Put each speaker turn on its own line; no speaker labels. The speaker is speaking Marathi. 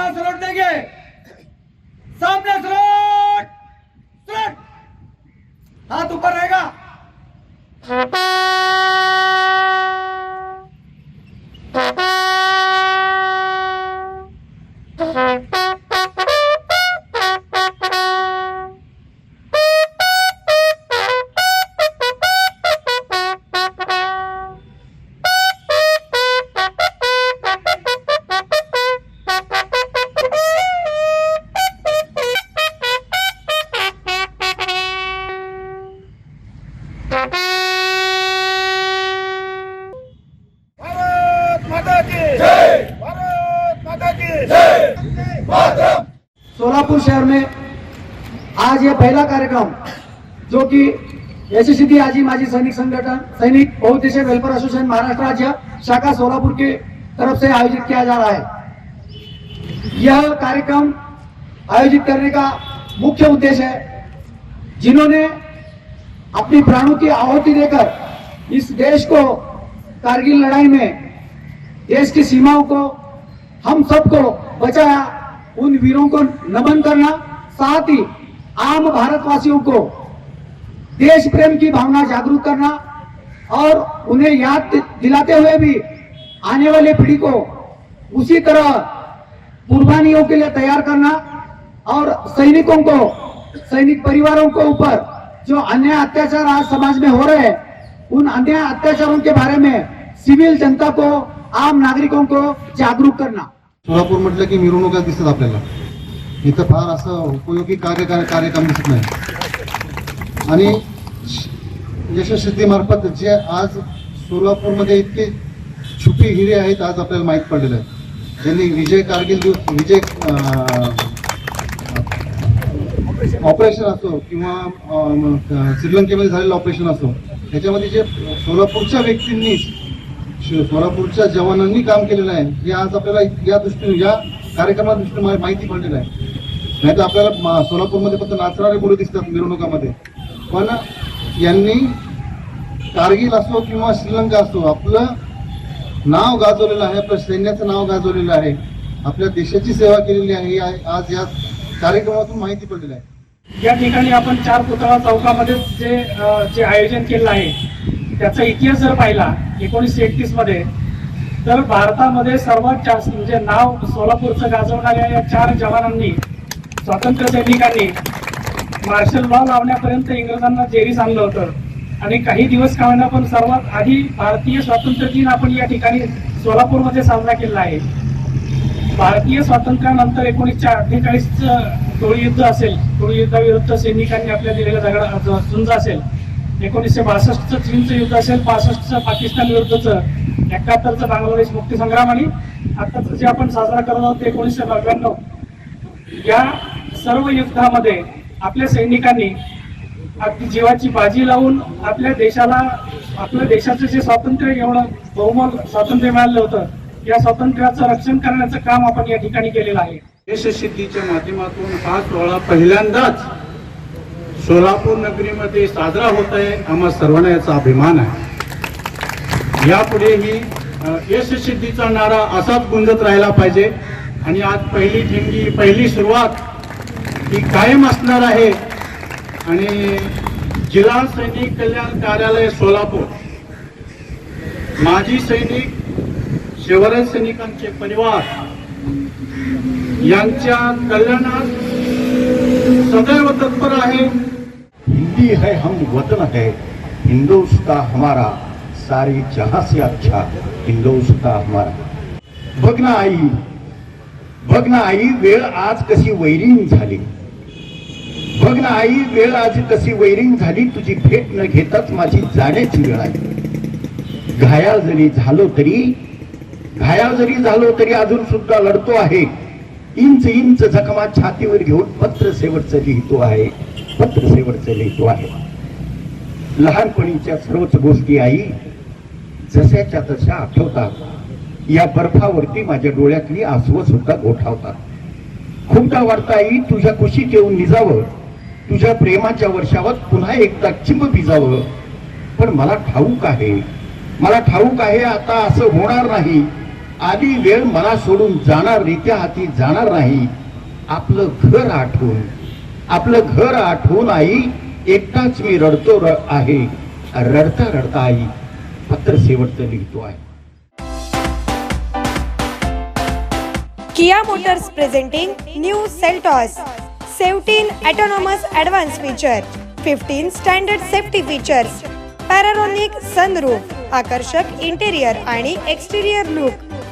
सामना सलूट देंगे सामने सलूट सलूट हाथ ऊपर रहेगा. सोलापुर शहर में आज ये पहला कार्यक्रम जो कि यशस्वी आजी माजी सैनिक संगठन सैनिक बहुद्देशीय वेलफेयर एसोसिएशन महाराष्ट्र राज्य शाखा सोलापुर की तरफ से आयोजित किया जा रहा है। यह कार्यक्रम आयोजित करने का मुख्य उद्देश्य है जिन्होंने अपनी प्राणों की आहुति देकर इस देश को कारगिल लड़ाई में देश की सीमाओं को हम सबको बचाया उन वीरों को नमन करना, साथ ही आम भारतवासियों को देश प्रेम की भावना जागरूक करना और उन्हें याद दिलाते हुए भी आने वाली पीढ़ी को उसी तरह कुर्बानियों के लिए तैयार करना और सैनिकों को, सैनिक परिवारों के ऊपर जो अन्याय अत्याचार आज समाज में हो रहे हैं, उन अन्याय अत्याचारों के बारे में सिविल जनता को, आम नागरिकों को जागरूक करना।
सोलापूर म्हटलं की मिरवणुका दिसतात आपल्याला. इथं फार असं उपयोगी कार्य कार्यक्रम दिसत नाही. आणि यशस्वीमार्फत जे आज सोलापूरमध्ये इतके छुपे हिरे आहेत आज आपल्याला माहीत पडलेले आहेत ज्यांनी विजय कारगिल दिवस विजय ऑपरेशन असो किंवा श्रीलंकेमध्ये झालेलं ऑपरेशन असो त्याच्यामध्ये जे सोलापूरच्या व्यक्तींनी सोलापूरच्या जवानांनी काम केलेलं आहे. हे आज आपल्याला या दृष्टीने या कार्यक्रमा दृष्टीने माहिती पडलेलं आहे. नाही तर आपल्याला सोलापूरमध्ये फक्त नाचणारे मुलं दिसतात मिरवणुकामध्ये. पण यांनी कारगिल असो किंवा श्रीलंका असो आपलं नाव गाजवलेलं आहे आपल्या सैन्याचं नाव गाजवलेलं आहे. आपल्या देशाची सेवा केलेली आहे. आज या कार्यक्रमातून माहिती पडलेली आहे.
या ठिकाणी आपण चार पुतळा चौकामध्ये जे जे आयोजन केलं आहे त्याचा इतिहास जर पाहिला एकोणीसशे एकतीसमध्ये तर भारतामध्ये सर्वात जास्त म्हणजे नाव सोलापूरचं गाजवणाऱ्या या चार जवानांनी स्वातंत्र्य सैनिकांनी मार्शल लॉ लावण्यापर्यंत इंग्रजांना जेरीस आणलं होतं. आणि काही दिवस कामांना पण सर्वात आधी भारतीय स्वातंत्र्य दिन आपण या ठिकाणी सोलापूरमध्ये साजरा केला आहे. भारतीय स्वातंत्र्यानंतर एकोणीसशे अठ्ठेचाळीसचं टोळी युद्ध असेल टोळी युद्धाविरुद्ध सैनिकांनी आपल्या दिलेला झगडा झुंज असेल एकोणीसशे बासष्टचं चीनचं युद्ध असेल पासष्टचं पाकिस्तान विरुद्धचं एकाहत्तरचं बांगलादेश मुक्तीसंग्राम आणि आत्ताचं जे आपण साजरा करत आहोत ते एकोणीसशे नव्याण्णव या सर्व युद्धामध्ये आपल्या सैनिकांनी अगदी जीवाची बाजी लावून आपल्या देशाला आपल्या देशाचं जे स्वातंत्र्य एवढं बहुमोल स्वातंत्र्य मिळालं होतं या स्वातंत्र्याचं रक्षण करण्याचं काम आपण या ठिकाणी केलेलं आहे.
देशसिद्धीच्या माध्यमातून हा सोहळा पहिल्यांदाच सोलापूर नगरीमध्ये साजरा होत आहे. आम्हा सर्वांना याचा अभिमान आहे. यापुढेही यशसिद्धीचा नारा असाच गुंजत राहिला पाहिजे. आणि आज पहिली ठिणगी पहिली सुरुवात ही कायम असणार आहे. आणि जिल्हा सैनिक कल्याण कार्यालय सोलापूर माजी सैनिक शिवराज सैनिकांचे परिवार यांच्या कल्याणात सदैव तत्पर आहे.
हिंदी है हम वतन है हिंदुस्तान हमारा सारी जहां से अच्छा हिंदुस्तान हमारा। बघ ना आई बघ ना आई वेळ आज कशी वैरीण झाली। बघ ना आई वेळ आज कशी वैरीण झाली तुझी भेट न घेताच माझी जाण्याची वेळ आहे। घायाळ जरी झालो तरी घायाळ जरी झालो तरी अजून सुद्धा लढतो आहे। इंच इंच जखमा छातीवर घेऊन पत्र शेवटचं लिहितो आहे। पत्रसेवरचं लिहितो आहे. लहानपणीच्या सर्वच गोष्टी आई जशाच्या तशा आठवतात. या बर्फावरती माझ्या डोळ्यातली आसवं सुद्धा गोठावतात. खूपदा वाढता आई तुझ्या कुशीत येऊन निजावं. तुझ्या प्रेमाच्या वर्षावर पुन्हा एकदा चिंब भिजावं. पण मला ठाऊक आहे. मला ठाऊक आहे आता असं होणार नाही. आधी वेळ मला सोडून जाणार रित्या हाती जाणार नाही. आपलं घर आठवून. आपलं घर आठवून आई एकटाच मी रडतो रड़ आहे. रडता रडता आई पत्र शेवटच लिहितो आहे.
Kia motors presenting new Seltos. Seventeen autonomous advanced feature. Fifteen standard safety features. Panoramic sunroof आकर्षक इंटेरियर आणि एक्सटेरियर लुक